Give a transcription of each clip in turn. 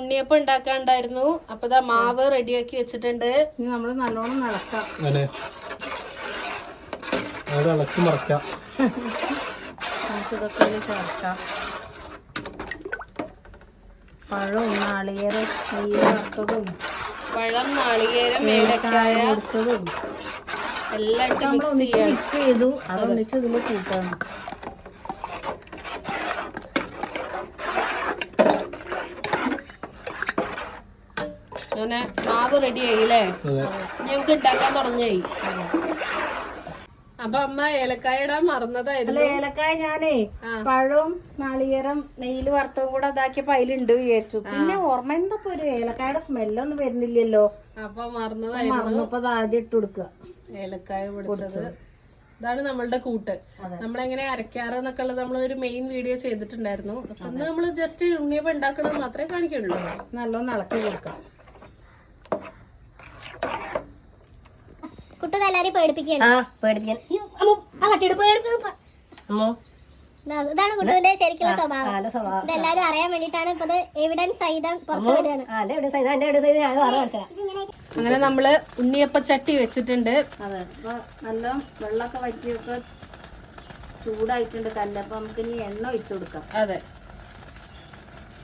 ഉണ്ണിയപ്പം ഉണ്ടാക്കാണ്ടായിരുന്നു. അപ്പൊ ഇതാ മാവ് റെഡിയാക്കി വെച്ചിട്ടുണ്ട്. ഇനി നമ്മൾ നല്ലോണം നടക്കാം അത്. ഇളക്കി മറക്കാം. ചേർക്കാം. പഴവും നാളികേരം വറുത്തതും പഴം നാളികേരം പൊടിച്ചതും എല്ലാം നമ്മൾ ഒന്നിച്ച് മിക്സ് ചെയ്തു. അത്. ഒന്നിച്ച് ഇതിൽ കൂട്ടാണ് അങ്ങനെ മാവ് റെഡി ആയില്ലേ? ഞങ്ങക്ക് ഞങ്ങൾക്ക് ഉണ്ടാക്കാൻ തുടങ്ങിയായി അപ്പൊ അമ്മ ഏലക്കായ ഇടാൻ മറന്നതായിരുന്നു. ഏലക്കായ ഞാനേ പഴവും നാളികേരം നെയ്യിൽ വറുത്തതും കൂടെ ഇതാക്കിയപ്പോ അതിലുണ്ട് വിചാരിച്ചു. പിന്നെ ഓർമ്മ എന്താ ഒരു ഏലക്കായുടെ സ്മെല്ലൊന്നും വരുന്നില്ലല്ലോ. അപ്പൊ മറന്നതായിരുന്നു. മറന്നപ്പോ ആദ്യം ഇട്ട് കൊടുക്കുക. ഏലക്കായ പൊടിച്ചത്. ഇതാണ് നമ്മളുടെ കൂട്ട്. നമ്മളെങ്ങനെ അരക്കാറ് എന്നൊക്കെ ഉള്ളത് നമ്മൾ ഒരു മെയിൻ വീഡിയോ ചെയ്തിട്ടുണ്ടായിരുന്നു അന്ന് നമ്മൾ നമ്മൾ ജസ്റ്റ് ഉണ്ണിയപ്പം ഉണ്ടാക്കണത് മാത്രമേ കാണിക്കുള്ളൂ. നല്ലോണം ഇളക്കി കൊടുക്കാം. കുട്ടത് എല്ലാരെയും പേടിപ്പിക്കുകയാണ്. ആ പേടിപ്പിക്കാൻ. അയ്യോ, ആ കട്ടിയുടെ പേടിപ്പിക്കാൻ അമ്മോ. ഇതാ- ഇതാണ് കുട്ടുവിന്റെ ശരിക്കുള്ള സ്വഭാവം. ഇതെല്ലാരും അറിയാൻ വേണ്ടിട്ടാണ് ഇപ്പൊ ഇത് എവിഡൻസ് സഹിതം പുറത്തുവിടുകയാണ് അങ്ങനെ നമ്മൾ ഉണ്ണിയപ്പ ചട്ടി വെച്ചിട്ടുണ്ട്. അതെ അപ്പൊ നല്ല വെള്ളമൊക്കെ വറ്റിയൊക്കെ ചൂടായിട്ടുണ്ട്. തന്നെ അപ്പൊ നമുക്ക് ഇനി എണ്ണ ഒഴിച്ചു കൊടുക്കാം. അതെ.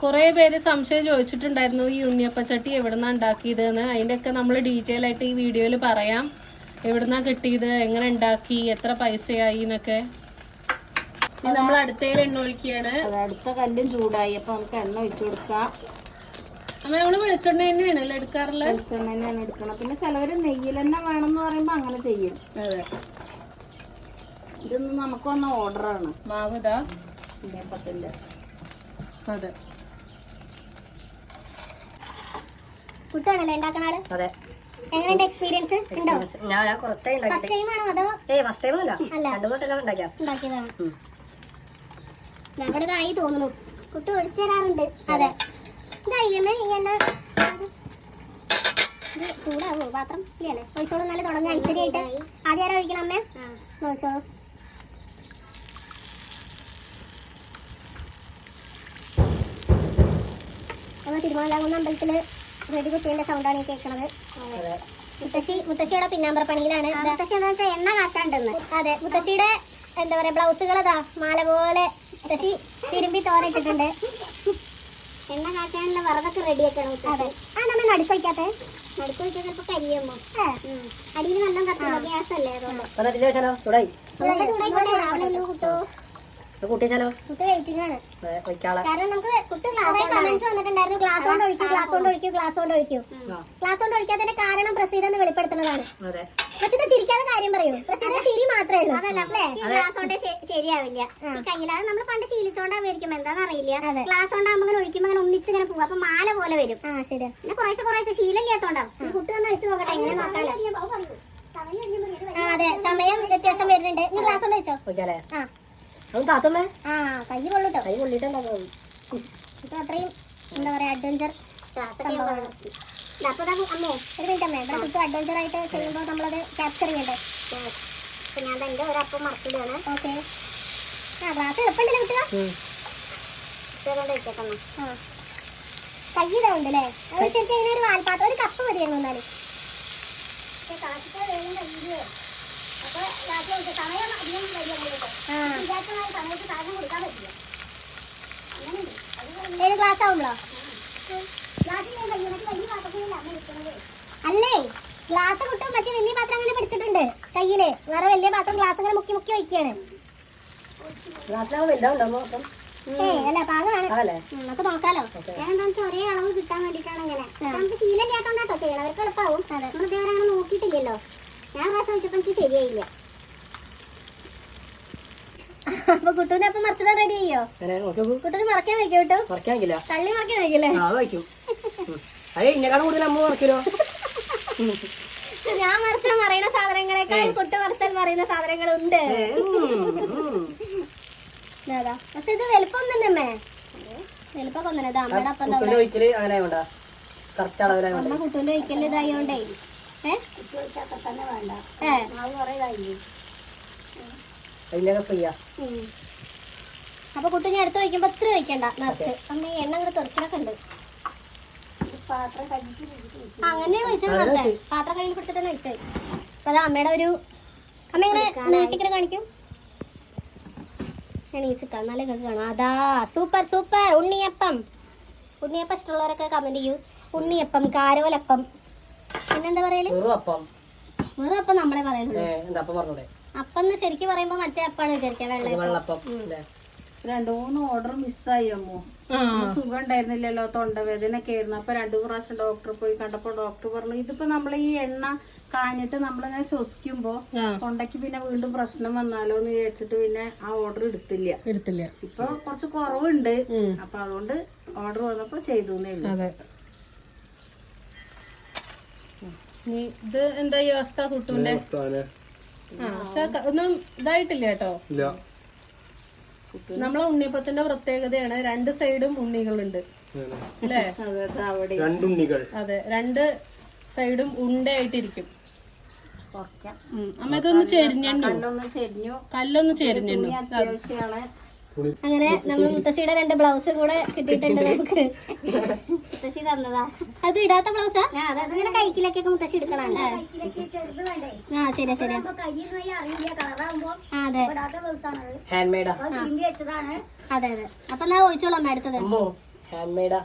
കുറെ പേര് സംശയം ചോദിച്ചിട്ടുണ്ടായിരുന്നു ഈ ഉണ്ണിയപ്പച്ചട്ടി എവിടുന്നാ ഉണ്ടാക്കിയത് എന്ന് അതിന്റെ ഒക്കെ നമ്മൾ ഡീറ്റെയിൽ ആയിട്ട് ഈ വീഡിയോയിൽ പറയാം. എവിടുന്നാ കിട്ടിയത്? എങ്ങനെ ഉണ്ടാക്കി? എത്ര പൈസയായി എന്നൊക്കെ? ഇനി നമ്മൾ അടുത്തേൽ എണ്ണ ഒഴിക്കുകയാണ്. അടുത്ത കല്ലും ചൂടായി. അപ്പൊ നമുക്ക് എണ്ണ ഒഴിച്ചു കൊടുക്കാം. അമ്മ നമ്മൾ വെളിച്ചെണ്ണ തന്നെയാണല്ലോ എടുക്കാറുള്ളത്? വെളിച്ചെണ്ണ തന്നെയാണ് എടുക്കണം പിന്നെ ചിലവര് നെയ്യിലെണ്ണ വേണമെന്ന് പറയുമ്പോ അങ്ങനെ ചെയ്യും. അതെ. ഇതൊന്നും നമുക്ക് വന്ന ഓർഡറാണ് മാവ് ഇതാ ഉണ്ണിയപ്പത്തിന്റെ അതെ. കുട്ടാണല്ലേ ഉണ്ടാക്കണ ആൾ? അതെ. എങ്ങനെയുണ്ട് എക്സ്പീരിയൻസ് ഉണ്ടോ? ഞാൻ കുറച്ചേ ഫസ്റ്റ് ടൈം ആണോ അതോ? ഏയ് ഫസ്റ്റ് ടൈം അല്ല. രണ്ടു ഉണ്ടാക്കിയാ ഉണ്ടാക്കിയതാണ്. ഇതായി തോന്നുന്നു. കുട്ടി ഒഴിച്ചു തരാറുണ്ട് അതെ. ഇതായില്ലേ ഈ എണ്ണ. ഇത് ചൂടാവോ? പാത്രം? ഇല്ലല്ലേ? ഒഴിച്ചോളൂ നല്ല തുടങ്ങി. ഐശ്വര്യമായിട്ട് ആദ്യം ആരാ ഒഴിക്കണം അമ്മേ? ഒഴിച്ചോളൂ. നമ്മൾ തിരുമലാകുന്ന അമ്പലത്തിൽ വെടി കുട്ടീന്റെ സൗണ്ടാണ് ഈ കേൾക്കുന്നത് മുത്തശ്ശി മുത്തശ്ശിയുടെ പിന്നാമ്പറ പണിയിലാണ്. മുത്തശ്ശി എന്താ വെച്ചാൽ എണ്ണ കാച്ചാണ്ടെന്ന്. അതെ മുത്തശ്ശിയുടെ എന്താ പറയാ ബ്ലൗസുകൾ അതാ മാല പോലെ മുത്തശ്ശി തിരുമ്പി തോരയിട്ടിട്ടുണ്ട്. എണ്ണ കാച്ചാനുള്ള റെഡി റെഡിയാക്കണം അതെ. ആ നമ്മൾ നടുക്ക് വയ്ക്കാത്തെ നടുക്ക് വയ്ക്കാൻ ചിലപ്പോ കരിയുമ്പോ അടിയിൽ നല്ല കത്തുള്ള ഗ്യാസ് അല്ലേ അതുകൊണ്ട് ചൂടായി. ചൂടായി ചൂടായി കുട്ടോ. ഇത് കൂട്ടിച്ചാലോ കുട്ടി വെയിറ്റിംഗ് ആണ് ഒഴിക്കാളെ കാരണം നമുക്ക് കുറെ കമന്റ്സ് വന്നിട്ടുണ്ടായിരുന്നു. ഗ്ലാസ് കൊണ്ട് ഒഴിക്കൂ ഗ്ലാസ് കൊണ്ട് ഒഴിക്കൂ ഗ്ലാസ് കൊണ്ട് ഒഴിക്കൂ. ഗ്ലാസ് കൊണ്ട് ഒഴിക്കാത്തതിന്റെ കാരണം പ്രസീത എന്ന് വെളിപ്പെടുത്തുന്നതാണ്. അതെ. പ്രസീത ചിരിക്കാതെ കാര്യം പറയൂ. പ്രസീത ചിരി മാത്രമേ ഉള്ളൂ. അല്ലേ? ഗ്ലാസ് കൊണ്ട് ശരിയാവില്ല. ഈ കയ്യിൽ അത് നമ്മൾ പണ്ട് ശീലിച്ചോണ്ടാ മേടിക്കുമ്പോ എന്താന്ന് അറിയില്ല. ഗ്ലാസ് കൊണ്ടാകുമ്പോൾ അങ്ങനെ ഇങ്ങനെ ഒന്നിച്ച് ഇങ്ങനെ പോകും. അപ്പൊ മാല പോലെ വരും. ആ ശരി പിന്നെ കുറേശ്ശെ കുറേശ്ശെ ശീലമില്ലാത്തോണ്ടാവും. കുട്ടി ഒന്ന് ഒഴിച്ചു നോക്കട്ടെ എങ്ങനെ നോക്കാലോ. അതെ. സമയം വ്യത്യാസം വരുന്നുണ്ട്. നീ ഗ്ലാസ് കൊണ്ട് വെച്ചോ ആ. താത്തമ്മേ? ആ കൈ കൊള്ളിട്ടോ കൈ ഇപ്പൊ അത്രയും എന്താ പറയാ അഡ്വഞ്ചർ സംഭവമാണ് അപ്പൊ അമ്മേ ഒരു മിനിറ്റ് അമ്മേ. ഇവിടെ കുട്ടി അഡ്വഞ്ചർ ആയിട്ട് ചെയ്യുമ്പോൾ നമ്മളത് ക്യാപ്ചർ ചെയ്യണ്ടേ? ഇപ്പൊ ഞാൻ എന്റെ ഒരപ്പം മറച്ചിടുകയാണ് ഓക്കെ. ആ ഗ്ലാസ് എളുപ്പമുണ്ടല്ലോ കുട്ടിക ഇതുകൊണ്ട് വെച്ചേക്കണം ആ. കൈ ഇതാവുണ്ട് അല്ലേ? ശരിക്കും അതിനൊരു വാൽപ്പാത്രം ഒരു കപ്പ് മതിയായിരുന്നു എന്നാലും. രാത്രി സമയം അധികം സമയത്ത് സാധനം കൊടുക്കാൻ പറ്റില്ല. ഏത് ക്ലാസ് ആവുമ്പളോ? അല്ലേ? ഗ്ലാസ് കുട്ടും മറ്റേ വലിയ പാത്രം അങ്ങനെ പിടിച്ചിട്ടുണ്ട് കയ്യിൽ. വേറെ വലിയ പാത്രം ഗ്ലാസ് അങ്ങനെ മുക്കി മുക്കി വയ്ക്കുകയാണ്. അപ്പം ഏയ് അല്ല പാകമാണ്. നമുക്ക് നോക്കാലോ. ഞാൻ എന്താ വെച്ചാൽ ഒരേ അളവ് കിട്ടാൻ വേണ്ടിട്ടാണ് ഇങ്ങനെ. നമുക്ക് ശീലം കേട്ടോണ്ടാട്ടോ ചെയ്യണം അവർക്ക് എളുപ്പമാവും നമ്മൾ ഇതേവരെ അങ്ങനെ നോക്കിയിട്ടില്ലല്ലോ. ഞാൻ പ്രാവശ്യം വെച്ചപ്പോ എനിക്ക് ശരിയായില്ല. അപ്പൊ കുട്ടൂനെ അപ്പൊ മറിച്ചിടാൻ റെഡി ചെയ്യോ? കുട്ടൂന് മറക്കാൻ വയ്ക്കോ കേട്ടോ? തള്ളി മറക്കാൻ വയ്ക്കില്ലേ? ഞാൻ മറച്ചാൽ മറിയുന്ന സാധനങ്ങളെക്കാൾ കുട്ടു മറച്ചാൽ മറിയുന്ന സാധനങ്ങളുണ്ട്. പക്ഷെ ഇത് വലുപ്പം തന്നെ അമ്മേ. വലുപ്പൊക്കെ ഒന്നല്ലേ ഇത് അമ്മയുടെ അപ്പം കുട്ടിന്റെ ഒഴിക്കൽ അങ്ങനെ കറക്റ്റ് അളവിലായോണ്ട് അമ്മ കുട്ടൂന്റെ ഒഴിക്കൽ ഇതായോണ്ടേ ഏ ഏ ഫ്രീയാ അപ്പൊ കുട്ടി ഞാൻ എടുത്ത് വയ്ക്കുമ്പോ ഇത്ര വയ്ക്കണ്ട നിറച്ച്. അമ്മ എണ്ണ അങ്ങനെ തെറിക്കണൊക്കെ ഉണ്ട്. അങ്ങനെയാണ് വെച്ചത് പാത്രം കയ്യിൽ പിടിച്ചിട്ടാണ് വെച്ചത്. അപ്പൊ അത് അമ്മയുടെ ഒരു അമ്മ ഇങ്ങനെ നീട്ടിക്കണ കാണിക്കും. എണീച്ചിക്കാം നല്ല നിങ്ങൾക്ക് കാണാം. അതാ സൂപ്പർ സൂപ്പർ. ഉണ്ണിയപ്പം. ഉണ്ണിയപ്പം ഇഷ്ടമുള്ളവരൊക്കെ കമന്റ് ചെയ്യൂ. ഉണ്ണിയപ്പം കാരോലപ്പം പിന്നെന്താ പറയൽ? വെറും അപ്പം. വെറും അപ്പം നമ്മളെ പറയുള്ളൂ ഏ, എന്താ അപ്പം പറഞ്ഞൂടെ? അപ്പം എന്ന് ശരിക്കും പറയുമ്പോ മറ്റേ അപ്പാണ് വിചാരിക്കുക ഇത് വെള്ള വെള്ളപ്പം അല്ലേ? രണ്ടു മൂന്ന് ഓർഡർ മിസ്സായി അമ്മോ. സുഖം ഉണ്ടായിരുന്നില്ലല്ലോ തൊണ്ടവേദന ഒക്കെ ആയിരുന്നു. അപ്പൊ രണ്ടു പ്രാവശ്യം ഡോക്ടർ പോയി കണ്ടപ്പോ ഡോക്ടർ പറഞ്ഞു ഇതിപ്പോ നമ്മൾ ഈ എണ്ണ കാഞ്ഞിട്ട് നമ്മളിങ്ങനെ ശ്വസിക്കുമ്പോ തൊണ്ടയ്ക്ക് പിന്നെ വീണ്ടും പ്രശ്നം വന്നാലോ എന്ന് വിചാരിച്ചിട്ട് പിന്നെ ആ ഓർഡർ എടുത്തില്ല. എടുത്തില്ല. ഇപ്പൊ കുറച്ച് കുറവുണ്ട്. അപ്പൊ അതുകൊണ്ട് ഓർഡർ വന്നപ്പോ ചെയ്തു എന്നേ നീ ഇത് എന്താ ഈ അവസ്ഥ കുട്ടുവിന്റെ ആ പക്ഷെ ഒന്നും ഇതായിട്ടില്ല കേട്ടോ. ഇല്ല. നമ്മളെ ഉണ്ണിയപ്പത്തിന്റെ പ്രത്യേകതയാണ് രണ്ട് സൈഡും ഉണ്ണികളുണ്ട്. അല്ലേ? അതെ അവിടെ രണ്ടുണ്ണികൾ അതെ രണ്ട് സൈഡും ഉണ്ടയായിട്ടിരിക്കും. അമ്മ ഇതൊന്ന് ചെരിഞ്ഞു. കല്ലൊന്ന് ചെരിഞ്ഞു അത്യാവശ്യമാണ്. അങ്ങനെ നമ്മൾ മുത്തശ്ശിയുടെ രണ്ട് ബ്ലൗസ് കൂടെ കിട്ടിയിട്ടുണ്ട് നമുക്ക്. മുത്തശ്ശി തന്നതാ. അത് ഇടാത്ത ബ്ലൗസാ? ഞാൻ അതങ്ങനെ കൈക്കിലേക്കൊക്കെ മുത്തശ്ശി എടുക്കണാണ് ആ കളറാകുമ്പോ ആ അതെ. അതെ. അതെ അപ്പൊ എന്നാ ചോദിച്ചോളാം അമ്മ അടുത്തത് അമ്മോ ഹാൻഡ് മെയ്ഡാ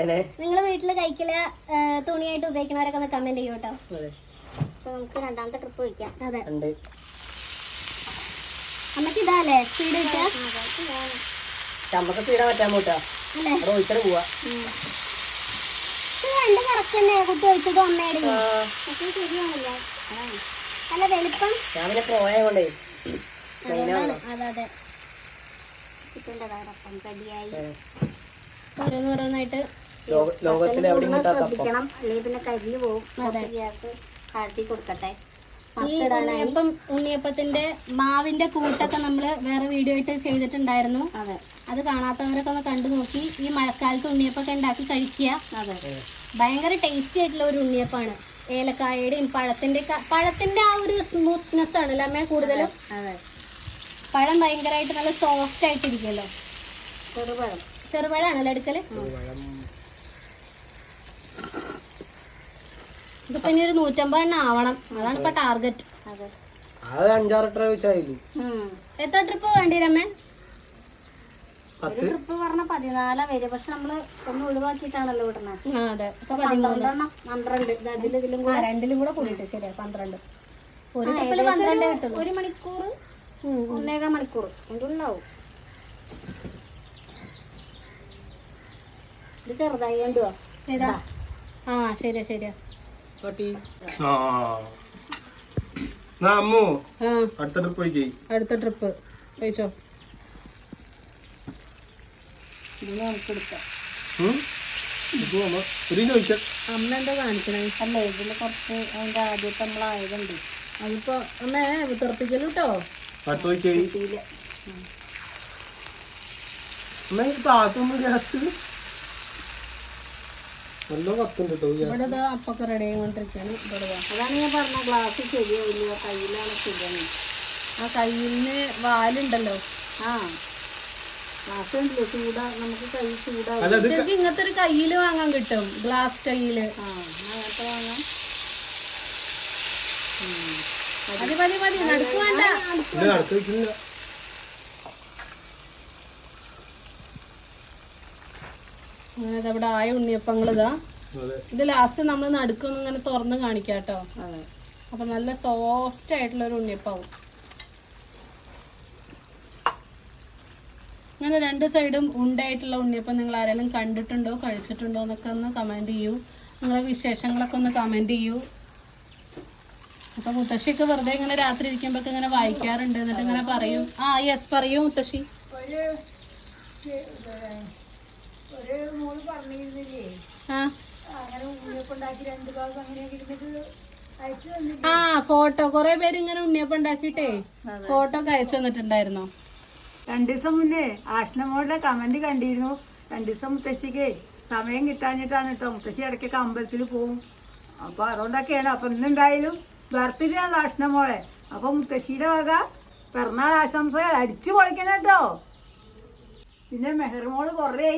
അതെ. നിങ്ങൾ വീട്ടിൽ കഴിക്കില്ല തുണിയായിട്ട് ഉപയോഗിക്കുന്നവരൊക്കെ ഒന്ന് കമന്റ് ചെയ്യൂട്ടോ? നമുക്ക് രണ്ടാമത്തെ ട്രിപ്പ് ഒഴിക്കാം അതെ. ഉണ്ട്. അമ്മയ്ക്ക് ഇതാല്ലേ സ്പീഡ് കിട്ടുക പറ്റാൻ പോട്ടാ അവിടെ പോവാ. രണ്ട് കറക്റ്റ് തന്നെ കുട്ടി ഒഴിച്ചതും അമ്മയുടെ ശരിയാണല്ലോ അല്ല വലുപ്പം. ഞാൻ പിന്നെ പോയ കൊണ്ടേ. അതെ ശ്രദ്ധിക്കണം. അല്ലെങ്കിൽ പിന്നെ കരിഞ്ഞു പോകും. ഗ്യാസ് താഴ്ത്തി കൊടുക്കട്ടെ. ഉണ്ണിയപ്പം ഉണ്ണിയപ്പത്തിന്റെ മാവിന്റെ കൂട്ടൊക്കെ നമ്മൾ വേറെ വീഡിയോ ആയിട്ട് ചെയ്തിട്ടുണ്ടായിരുന്നു. അതെ. അത് കാണാത്തവരൊക്കെ ഒന്ന് കണ്ടു നോക്കി. ഈ മഴക്കാലത്ത് ഉണ്ണിയപ്പൊക്കെ ഉണ്ടാക്കി കഴിക്കുക. അതെ. ഭയങ്കര ടേസ്റ്റി ആയിട്ടുള്ള ഒരു ഉണ്ണിയപ്പാണ്. ഏലക്കായയുടെയും പഴത്തിന്റെ പഴത്തിന്റെ ആ ഒരു സ്മൂത്ത്നെസ് ആണല്ലോ അല്ലേ കൂടുതലും. അതെ പഴം ഭയങ്കരമായിട്ട് നല്ല സോഫ്റ്റ് ആയിട്ടിരിക്കുമല്ലോ ചെറുപഴം. ചെറുപഴമാണല്ലോ എടുക്കൽ? ഇതിപ്പോ ഇനി ഒരു നൂറ്റമ്പത് എണ്ണം ആവണം. അതാണ് ഇപ്പൊ ടാർഗറ്റ് അതെ. അഞ്ചാറ് ട്രിപ്പ് എത്ര ട്രിപ്പ് വേണ്ടി രമേ ട്രിപ്പ് പറഞ്ഞ പതിനാലാ വരും. പക്ഷെ നമ്മൾ ഒന്ന് ഒഴിവാക്കിട്ടാണല്ലോ വിടുന്നത് പന്ത്രണ്ട്. ഇത് അതിലും ഇതിലും ആ രണ്ടിലും കൂടെ കൂടിയിട്ട് ശരിയാ പന്ത്രണ്ട്. ഒരു ട്രിപ്പിൽ പന്ത്രണ്ടേ കിട്ടുള്ളൂ. ഒരു മണിക്കൂർ. ഒന്നേകാൽ മണിക്കൂർ ഉണ്ടാവും ഇത് ചെറുതായി കണ്ടുവാ. ആ ശരിയാ ശരിയാ. പട്ടി. ആ. എന്നാ അമ്മു അടുത്ത ട്രിപ്പ് പോയിക്കേ. അടുത്ത ട്രിപ്പ് പോയിച്ചോ. അമ്മ എന്താ കാണിക്കണേ? അല്ല ഇതിൽ കുറച്ച് അതിന്റെ ആദ്യത്തെ നമ്മളായതുണ്ട് അതിപ്പോ അമ്മേ തെറപ്പിക്കലും കേട്ടോ അടുത്ത പോയിക്കേ ഇതിൽ അമ്മ ഈ താത്തൊന്നും ഗ്യാസ് നല്ല കത്തുണ്ട് കേട്ടോ ഇവിടെ അപ്പൊക്കെ റെഡി ആയിക്കൊണ്ടിരിക്കുകയാണ് ഇവിടെ. അതാണ് ഞാൻ പറഞ്ഞ ഗ്ലാസ് ശരിയാവില്ല കയ്യിലാണ് ശരിയാണ് ആ കയ്യിന് വാലുണ്ടല്ലോ. ആ. ഗ്ലാസ് ഉണ്ടല്ലോ ചൂടാ നമുക്ക് കൈ ചൂടാവും. ശരിക്കും ഇങ്ങനത്തെ ഒരു കയ്യിൽ വാങ്ങാൻ കിട്ടും ഗ്ലാസ് കയ്യിൽ ആ അങ്ങനത്തെ വാങ്ങാം. മതി മതി മതി നടക്കുവാണ്ട വേണ്ട ഇത് അടുത്ത് വെക്കുന്നില്ല അങ്ങനെ ഇവിടെ ആയ ഉണ്ണിയപ്പങ്ങളിതാ അതെ. ഇത് ലാസ്റ്റ് നമ്മൾ നടുക്കൊന്നും ഇങ്ങനെ തുറന്ന് കാണിക്കാം കേട്ടോ അതെ. അപ്പൊ നല്ല സോഫ്റ്റ് ആയിട്ടുള്ള ഒരു ഉണ്ണിയപ്പാവും. ഇങ്ങനെ രണ്ട് സൈഡും ഉണ്ടായിട്ടുള്ള ഉണ്ണിയപ്പം നിങ്ങൾ ആരെങ്കിലും കണ്ടിട്ടുണ്ടോ കഴിച്ചിട്ടുണ്ടോ എന്നൊക്കെ ഒന്ന് കമന്റ് ചെയ്യൂ. നിങ്ങളെ വിശേഷങ്ങളൊക്കെ ഒന്ന് കമന്റ് ചെയ്യൂ. അപ്പൊ മുത്തശ്ശിയൊക്കെ വെറുതെ ഇങ്ങനെ രാത്രി ഇരിക്കുമ്പോ ഇങ്ങനെ വായിക്കാറുണ്ട് എന്നിട്ട് ഇങ്ങനെ പറയും. ആ യെസ് പറയൂ മുത്തശ്ശി. ആ. ഫോട്ടോ. കൊറേ പേര് ഇങ്ങനെ ഉണ്ണിയപ്പം ഉണ്ടാക്കിട്ടേ ഫോട്ടോ ഒക്കെ അയച്ചു തന്നിട്ടുണ്ടായിരുന്നോ? രണ്ടു ദിവസം മുന്നേ ആഷ്ണമോളുടെ കമന്റ് കണ്ടിരുന്നു. രണ്ടു ദിവസം മുത്തശ്ശിക്ക് സമയം കിട്ടാഞ്ഞിട്ടാണ് കേട്ടോ മുത്തശ്ശി ഇടയ്ക്കൊക്കെ അമ്പലത്തിൽ പോവും. അപ്പൊ അതുകൊണ്ടൊക്കെയാണ്. അപ്പൊ ഇന്നെന്തായാലും ബർത്ത്ഡേ ആണ് ആഷ്ണമോളെ അപ്പൊ മുത്തശ്ശിയുടെ വക പിറന്നാൾ ആശംസകൾ അടിച്ചു പൊളിക്കണം കേട്ടോ പിന്നെ മെഹർമോൾ കുറേ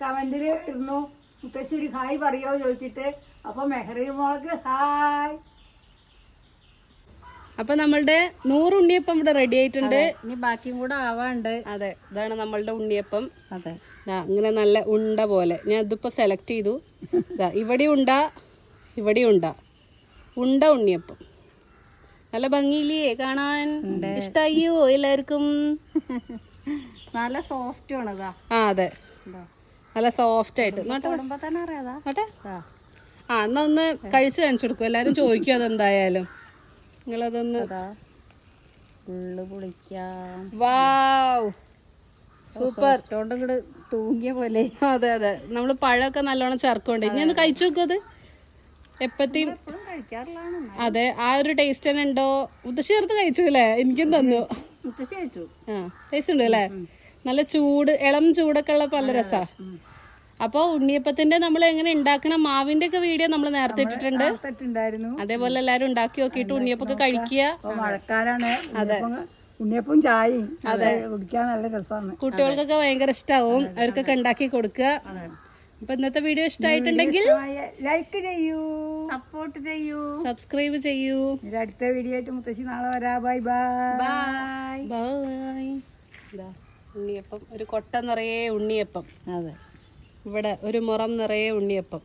കമന്റിൽ ഇരുന്നു. മുത്തശ്ശി ഒരു ഹായ് പറയോ ചോദിച്ചിട്ട്. അപ്പൊ മെഹറിമോൾക്ക് ഹായ്. അപ്പൊ നമ്മളുടെ നൂറ് ഉണ്ണിയപ്പം ഇവിടെ റെഡി ആയിട്ടുണ്ട്. ഇനി ബാക്കിയും കൂടെ ആവാണ്ട്. അതെ ഇതാണ് നമ്മളുടെ ഉണ്ണിയപ്പം. അതെ. ഇങ്ങനെ നല്ല ഉണ്ട പോലെ. ഞാൻ ഇതിപ്പോ സെലക്ട് ചെയ്തു. ദാ ഇവിടെ ഉണ്ട ഇവിടെ ഉണ്ട. ഉണ്ട ഉണ്ണിയപ്പം. നല്ല ഭംഗിയില്ലേ? കാണാൻ ഇഷ്ടായോ എല്ലാവർക്കും? നല്ല സോഫ്റ്റ് ആണ് ആ അതെ. നല്ല സോഫ്റ്റ് ആയിട്ട്. നോട്ടെ ആ. എന്നാ ഒന്ന് കഴിച്ച് കാണിച്ചു കൊടുക്കും. എല്ലാരും ചോദിക്കും അതെന്തായാലും. നിങ്ങളതൊന്ന് വാവ്. സൂപ്പർ. തൂങ്ങിയ പോലെ. അതെ അതെ. നമ്മൾ പഴമൊക്കെ നല്ലോണം ചേർക്കുന്നുണ്ട് ഇനി ഒന്ന് കഴിച്ചു നോക്കും അത്. എപ്പത്തെയും അതെ ആ ഒരു ടേസ്റ്റ് തന്നെ ഉണ്ടോ? മുത്തശ്ശി ചേർത്ത് കഴിച്ചു അല്ലേ? എനിക്കും തന്നു. മുത്തശ്ശി കഴിച്ചു. ആ ടേസ്റ്റ് ഉണ്ട് അല്ലേ നല്ല ചൂട് ഇളം ചൂടൊക്കെ ഉള്ള നല്ല രസാ. അപ്പൊ ഉണ്ണിയപ്പത്തിന്റെ നമ്മൾ എങ്ങനെ ഉണ്ടാക്കണം? മാവിന്റെ ഒക്കെ വീഡിയോ നമ്മൾ നേരത്തെ ഇട്ടിട്ടുണ്ട്. അതേപോലെ എല്ലാരും ഉണ്ടാക്കി നോക്കിയിട്ട് ഉണ്ണിയപ്പൊക്കെ കഴിക്കുക. മഴക്കാലാണ്. ചായയും അതെ. കുടിക്കാൻ നല്ല രസമാണ് കുട്ടികൾക്കൊക്കെ ഭയങ്കര ഇഷ്ടാവും. അവർക്കൊക്കെ ഉണ്ടാക്കി കൊടുക്കുക. അപ്പൊ ഇന്നത്തെ വീഡിയോ ഇഷ്ടമായിട്ടുണ്ടെങ്കിൽ ലൈക്ക് ചെയ്യൂ. സപ്പോർട്ട് ചെയ്യൂ. സബ്സ്ക്രൈബ് ചെയ്യൂ. അടുത്ത വീഡിയോ ആയിട്ട് മുത്തശ്ശി നാളെ വരാ. Bye bye. Bye bye unniyappam. ഒരു കൊട്ട നിറയെ ഉണ്ണിയപ്പം. അതെ. ഇവിടെ ഒരു മുറം നിറയെ ഉണ്ണിയപ്പം.